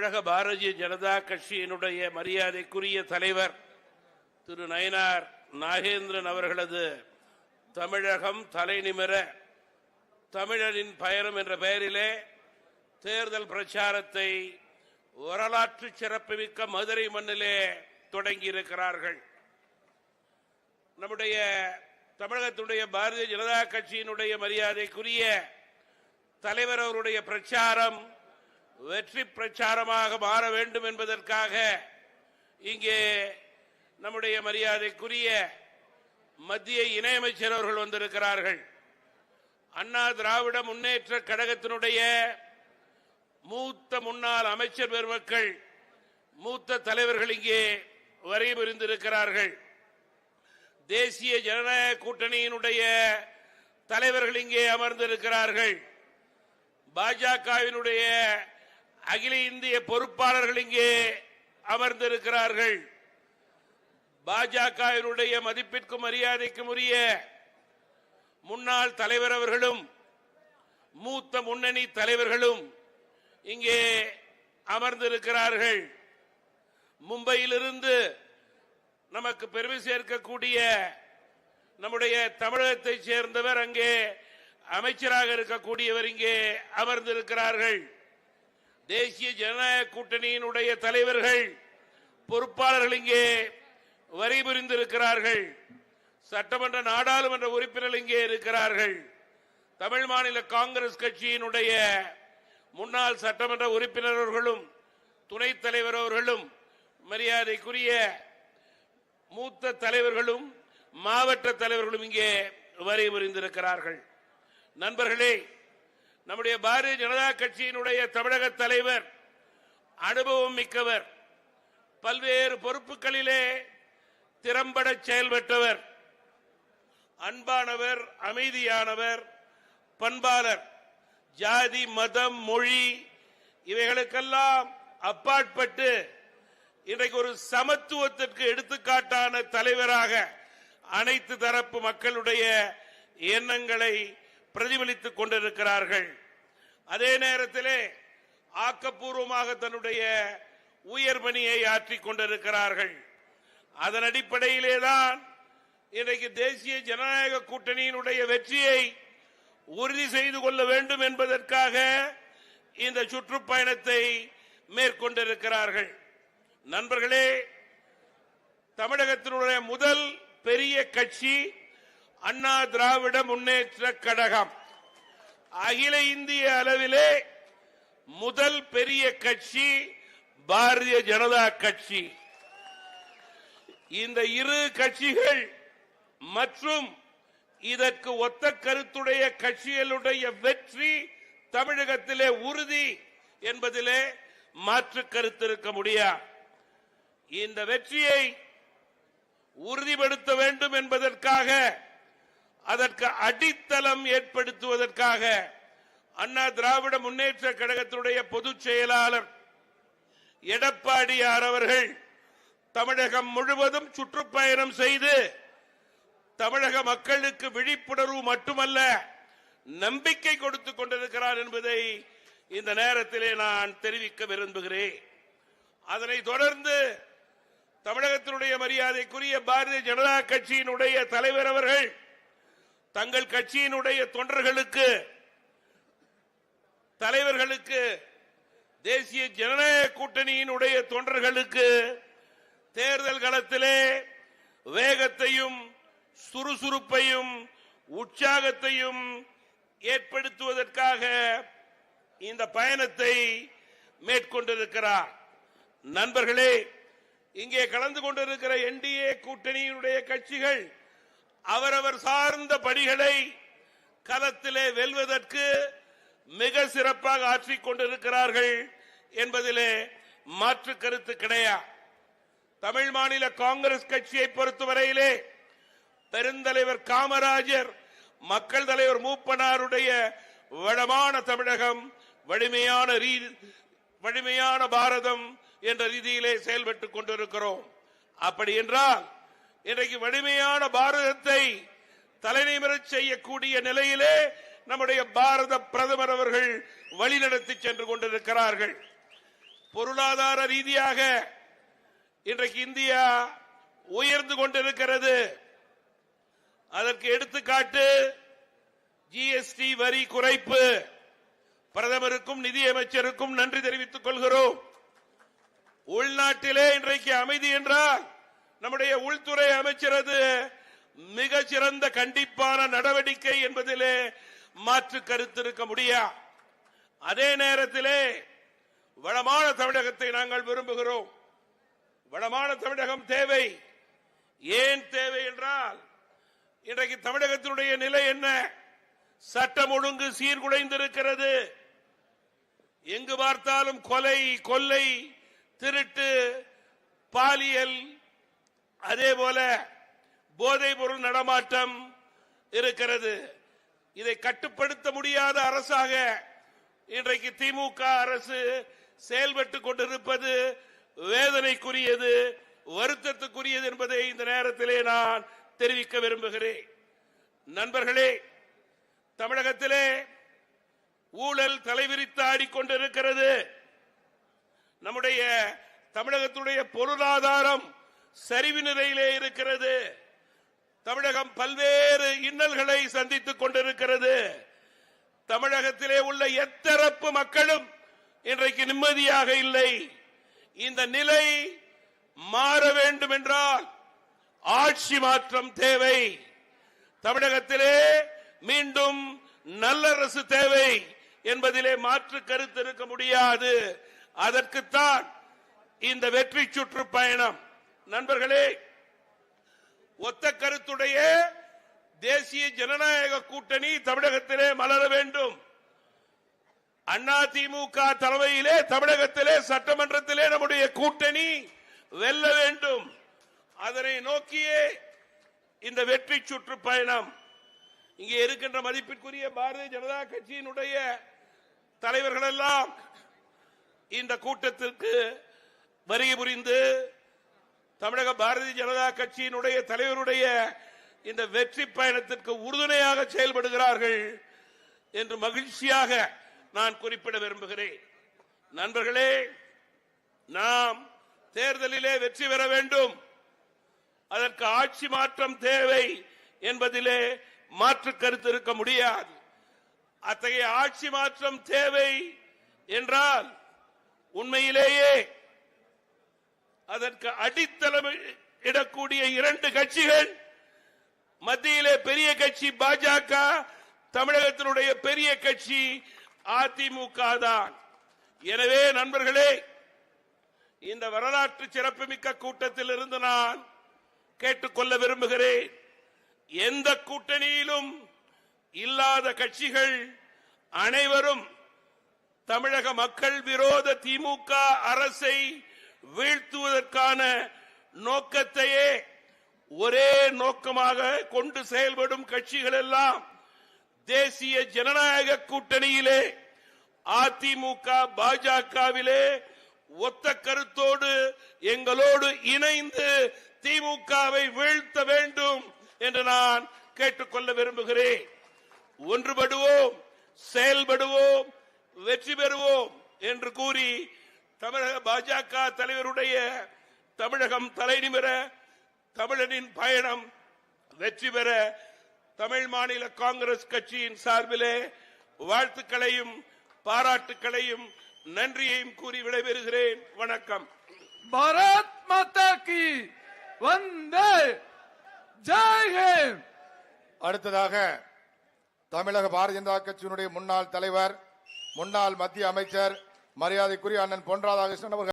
தமிழக பாரதிய ஜனதா கட்சியினுடைய மரியாதைக்குரிய தலைவர் திரு நயனார் நாகேந்திரன் அவர்களது தமிழகம் தலைநிமிர தமிழரின் பயணம் என்ற பெயரிலே தேர்தல் பிரச்சாரத்தை வரலாற்று சிறப்புமிக்க மதுரை மண்ணிலே தொடங்கி இருக்கிறார்கள் நம்முடைய தமிழகத்துடைய பாரதிய ஜனதா கட்சியினுடைய மரியாதைக்குரிய தலைவர் அவருடைய பிரச்சாரம் வெற்றி பிரச்சாரமாக மாற வேண்டும் என்பதற்காக இங்கே நம்முடைய மரியாதைக்குரிய மத்திய இணையமைச்சர் அவர்கள் வந்திருக்கிறார்கள். அண்ணா திராவிட முன்னேற்ற கழகத்தினுடைய மூத்த முன்னாள் அமைச்சர் பெருமக்கள் மூத்த தலைவர்கள் இங்கே வரை புரிந்திருக்கிறார்கள் தேசிய ஜனநாயக கூட்டணியினுடைய தலைவர்கள் இங்கே அமர்ந்திருக்கிறார்கள். பாஜகவினுடைய அகில இந்திய பொறுப்பாளர்கள் இங்கே அமர்ந்திருக்கிறார்கள். பாஜகவினுடைய மதிப்பிற்கும் மரியாதைக்கும் உரிய முன்னாள் தலைவர் அவர்களும் மூத்த முன்னணி தலைவர்களும் இங்கே அமர்ந்திருக்கிறார்கள். மும்பையிலிருந்து நமக்கு பெருமை சேர்க்கக்கூடிய நம்முடைய தமிழகத்தை சேர்ந்தவர் அங்கே அமைச்சராக இருக்கக்கூடியவர் இங்கே அமர்ந்திருக்கிறார்கள். தேசிய ஜனநாயக கூட்டணியினுடைய தலைவர்கள் பொறுப்பாளர்கள் இங்கே வரி புரிந்திருக்கிறார்கள். சட்டமன்ற நாடாளுமன்ற உறுப்பினர்கள் இங்கே இருக்கிறார்கள். தமிழ் மாநில காங்கிரஸ் கட்சியினுடைய முன்னாள் சட்டமன்ற உறுப்பினர்களும் துணைத் தலைவர் அவர்களும் மரியாதைக்குரிய மூத்த தலைவர்களும் மாவட்ட தலைவர்களும் இங்கே வரி புரிந்திருக்கிறார்கள். நண்பர்களே நம்முடைய பாரதிய ஜனதா கட்சியினுடைய தமிழக தலைவர் அனுபவம் மிக்கவர் பல்வேறு பொறுப்புகளிலே திறம்பட செயல்பட்டவர் அன்பானவர் அமைதியானவர் பண்பாளர் ஜாதி மதம் மொழி இவைகளுக்கெல்லாம் அப்பாற்பட்டு இன்றைக்கு ஒரு சமத்துவத்திற்கு எடுத்துக்காட்டான தலைவராக அனைத்து தரப்பு மக்களுடைய எண்ணங்களை பிரதிபலித்துக் கொண்டிருக்கிறார்கள். அதே நேரத்திலே ஆக்கப்பூர்வமாக தன்னுடைய உயர்பணியை ஆற்றிக் கொண்டிருக்கிறார்கள். அதன் அடிப்படையிலே தான் இன்றைக்கு தேசிய ஜனநாயக கூட்டணியினுடைய வெற்றியை உறுதி செய்து கொள்ள வேண்டும் என்பதற்காக இந்த சுற்றுப்பயணத்தை மேற்கொண்டிருக்கிறார்கள். நண்பர்களே தமிழகத்தினுடைய முதல் பெரிய கட்சி அண்ணா திராவிட முன்னேற்ற கழகம். அகில இந்திய அளவிலே முதல் பெரிய கட்சி பாரதிய ஜனதா கட்சி. இந்த இரு கட்சிகள் மற்றும் இதற்கு ஒத்த கருத்துடைய கட்சிகளுடைய வெற்றி தமிழகத்திலே உறுதி என்பதிலே மாற்று கருத்து இருக்க முடியாது இந்த வெற்றியை உறுதிப்படுத்த வேண்டும் என்பதற்காக அதற்கு அடித்தளம் ஏற்படுத்துவதற்காக அண்ணா திராவிட முன்னேற்ற கழகத்தினுடைய பொதுச் செயலாளர் எடப்பாடியார் அவர்கள் தமிழகம் முழுவதும் சுற்றுப்பயணம் செய்து தமிழக மக்களுக்கு விழிப்புணர்வு மட்டுமல்ல நம்பிக்கை கொடுத்துக் கொண்டிருக்கிறார் என்பதை இந்த நேரத்திலே நான் தெரிவிக்க விரும்புகிறேன். அதனைத் தொடர்ந்து தமிழகத்தினுடைய மரியாதைக்குரிய பாரதிய ஜனதா கட்சியினுடைய தலைவர் அவர்கள் தங்கள் கட்சியினுடைய தொண்டர்களுக்கு தலைவர்களுக்கு தேசிய ஜனநாயக கூட்டணியினுடைய தொண்டர்களுக்கு தேர்தல் களத்திலே வேகத்தையும் சுறுசுறுப்பையும் உற்சாகத்தையும் ஏற்படுத்துவதற்காக இந்த பயணத்தை மேற்கொண்டிருக்கிறார். நண்பர்களே இங்கே கலந்து கொண்டிருக்கிற என்டிஏ கூட்டணியினுடைய கட்சிகள் அவரவர் சார்ந்த பணிகளை களத்திலே வெல்வதற்கு மிக சிறப்பாக ஆற்றிக் கொண்டிருக்கிறார்கள் என்பதிலே மாற்று கருத்து கிடையாது தமிழ் மாநில காங்கிரஸ் கட்சியை பொறுத்தவரையிலே பெருந்தலைவர் காமராஜர் மக்கள் தலைவர் மூப்பனாருடைய வளமான தமிழகம் வலிமையான ரீ- வலிமையான பாரதம் என்ற ரீதியிலே செயல்பட்டுக் கொண்டிருக்கிறோம். அப்படி என்றால் இன்றைக்கு வலிமையான பாரதத்தை தலைநிமிரச் செய்யக்கூடிய நிலையிலே நம்முடைய பாரத பிரதமர் அவர்கள் வழிநடத்தி சென்று கொண்டிருக்கிறார்கள். பொருளாதார ரீதியாக இன்றைக்கு இந்தியா உயர்ந்து கொண்டிருக்கிறது. அதற்கு எடுத்துக்காட்டு ஜிஎஸ்டி வரி குறைப்பு. பிரதமருக்கும் நிதியமைச்சருக்கும் நன்றி தெரிவித்துக் கொள்கிறோம். உள்நாட்டிலே இன்றைக்கு அமைதி என்றால் நம்முடைய உள்துறை அமைச்சரது மிக சிறந்த கண்டிப்பான நடவடிக்கை என்பதிலே மாற்று கருத்து இருக்க முடியா? அதே நேரத்திலே வளமான தமிழகத்தை நாங்கள் விரும்புகிறோம். வளமான தமிழகம் தேவை. ஏன் தேவை என்றால் இன்றைக்கு தமிழகத்தினுடைய நிலை என்ன? சட்டம் ஒழுங்கு சீர்குலைந்திருக்கிறது. எங்கு பார்த்தாலும் கொலை கொள்ளை திருட்டு பாலியல் அதே போல போதை பொருள் நடமாட்டம் இருக்கிறது. இதை கட்டுப்படுத்த முடியாத அரசாக இன்றைக்கு திமுக அரசு செயல்பட்டு கொண்டிருப்பது வேதனைக்குரியது வருத்தத்துக்குரியது என்பதை இந்த நேரத்திலே நான் தெரிவிக்க விரும்புகிறேன். நண்பர்களே தமிழகத்திலே ஊழல் தலைவிரித்து ஆடிக்கொண்டிருக்கிறது. நம்முடைய தமிழகத்துடைய பொருளாதாரம் சரிவு நிலையிலே இருக்கிறது. தமிழகம் பல்வேறு இன்னல்களை சந்தித்துக் கொண்டிருக்கிறது. தமிழகத்திலே உள்ள எத்தரப்பு மக்களும் இன்றைக்கு நிம்மதியாக இல்லை. இந்த நிலை மாற வேண்டும் என்றால் ஆட்சி மாற்றம் தேவை. தமிழகத்திலே மீண்டும் நல்லரசு தேவை என்பதிலே மாற்று கருத்து இருக்க முடியாது. அதற்குத்தான் இந்த வெற்றி சுற்று பயணம் நண்பர்களே ஒத்த கருத்துடைய தேசிய ஜனநாயக கூட்டணி தமிழகத்திலே மலர வேண்டும். அண்ணா திமுக தலைமையிலே தமிழகத்திலே சட்டமன்றத்திலே நம்முடைய கூட்டணி வெல்ல வேண்டும். அதனை நோக்கியே இந்த வெற்றி சுற்று பயணம். இங்கே இருக்கின்ற மதிப்பிற்குரிய பாரதிய ஜனதா கட்சியினுடைய தலைவர்கள் எல்லாம் இந்த கூட்டத்திற்கு வருகை புரிந்து தமிழக பாரதிய ஜனதா கட்சியினுடைய தலைவருடைய இந்த வெற்றி பயணத்திற்கு உறுதுணையாக செயல்படுகிறார்கள் என்று மகிழ்ச்சியாக நான் குறிப்பிட விரும்புகிறேன். நண்பர்களே நாம் தேர்தலிலே வெற்றி பெற வேண்டும். அதற்கு ஆட்சி மாற்றம் தேவை என்பதிலே மாற்று கருத்து இருக்க முடியாது. அத்தகைய ஆட்சி மாற்றம் தேவை என்றால் உண்மையிலேயே அதற்கு அடித்தளம் இடக்கூடிய இரண்டு கட்சிகள் மத்தியிலே பெரிய கட்சி பாஜக தமிழகத்தினுடைய பெரிய கட்சி அதிமுக தான். எனவே நண்பர்களே இந்த வரலாற்று சிறப்புமிக்க கூட்டத்தில் இருந்து நான் கேட்டுக்கொள்ள விரும்புகிறேன். எந்த கூட்டணியிலும் இல்லாத கட்சிகள் அனைவரும் தமிழக மக்கள் விரோத திமுக அரசை வீழ்த்துவதற்கான நோக்கத்தையே ஒரே நோக்கமாக கொண்டு செயல்படும் கட்சிகள் எல்லாம் தேசிய ஜனநாயக கூட்டணியிலே அதிமுக பாஜகவிலே ஒத்த கருத்தோடு எங்களோடு இணைந்து திமுகவை வீழ்த்த வேண்டும் என்று நான் கேட்டுக்கொள்ள விரும்புகிறேன். ஒன்றுபடுவோம் செயல்படுவோம் வெற்றி பெறுவோம் என்று கூறி தமிழக பாஜக தலைவருடைய தமிழகம் தலை நிமிற தமிழனின் பயணம் வெற்றி பெற தமிழ் மாநில காங்கிரஸ் கட்சியின் சார்பிலே வாழ்த்துக்களையும் பாராட்டுக்களையும் நன்றியையும் கூறி விடைபெறுகிறேன். வணக்கம். பாரத் மாதா கி வந்தே. ஜெய்ஹிந்த் அடுத்ததாக தமிழக பாரதிய ஜனதா கட்சியினுடைய முன்னாள் தலைவர் முன்னாள் மத்திய அமைச்சர் மரியாதைக்குரிய அண்ணன் பொன் ராதாகிருஷ்ணன் அவர்கள்.